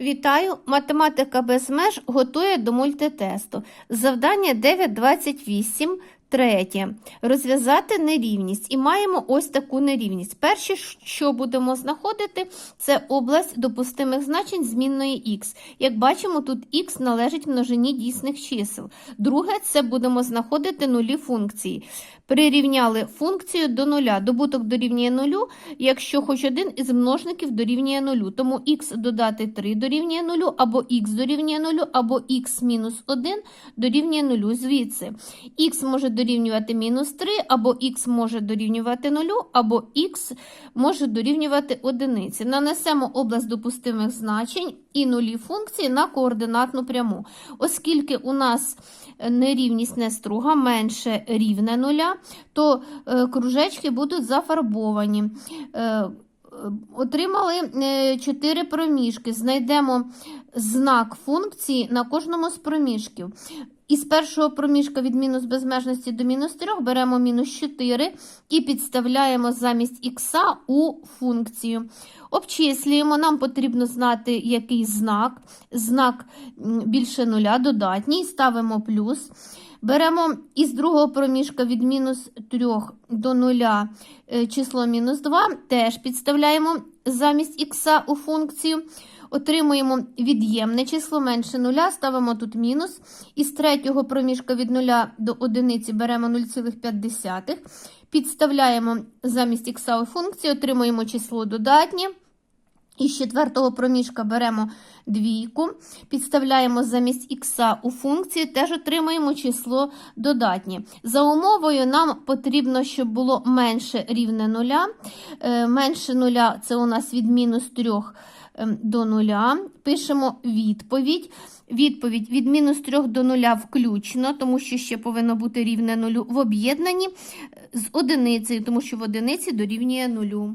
Вітаю! Математика без меж готує до мультитесту. Завдання 9.28. Третє. Розв'язати нерівність. І маємо ось таку нерівність. Перше, що будемо знаходити, це область допустимих значень змінної х. Як бачимо, тут х належить множині дійсних чисел. Друге, це будемо знаходити нулі функції. Прирівняли функцію до нуля. Добуток дорівнює нулю, якщо хоч один із множників дорівнює нулю. Тому х додати 3 дорівнює нулю, або х дорівнює нулю, або х мінус 1 дорівнює нулю. Звідси х може дорівнювати мінус 3, або х може дорівнювати нулю, або х може дорівнювати одиниці. Нанесемо область допустимих значень і нулі функції на координатну пряму. Оскільки у нас нерівність не струга менше рівне нуля, то е, кружечки будуть зафарбовані. Е, Отримали 4 проміжки. Знайдемо знак функції на кожному з проміжків. Із першого проміжка від мінус безмежності до мінус 3 беремо мінус 4 і підставляємо замість х у функцію. Обчислюємо, нам потрібно знати, який знак. Знак більше нуля, додатній, ставимо плюс. Беремо із другого проміжка від мінус 3 до 0 е, число мінус 2, теж підставляємо замість х у функцію. Отримуємо від'ємне число менше нуля, ставимо тут мінус. Із третього проміжка від 0 до 1 беремо 0,5. Підставляємо замість у функцію, отримуємо число додатнє. Із четвертого проміжка беремо двійку, підставляємо замість х у функції, теж отримаємо число додатнє. За умовою нам потрібно, щоб було менше рівне нуля. Е, Менше нуля це у нас від мінус 3 до нуля. Пишемо відповідь. Відповідь від мінус 3 до 0 включно, тому що ще повинно бути рівне нулю в об'єднанні з одиницею, тому що в одиниці дорівнює нулю.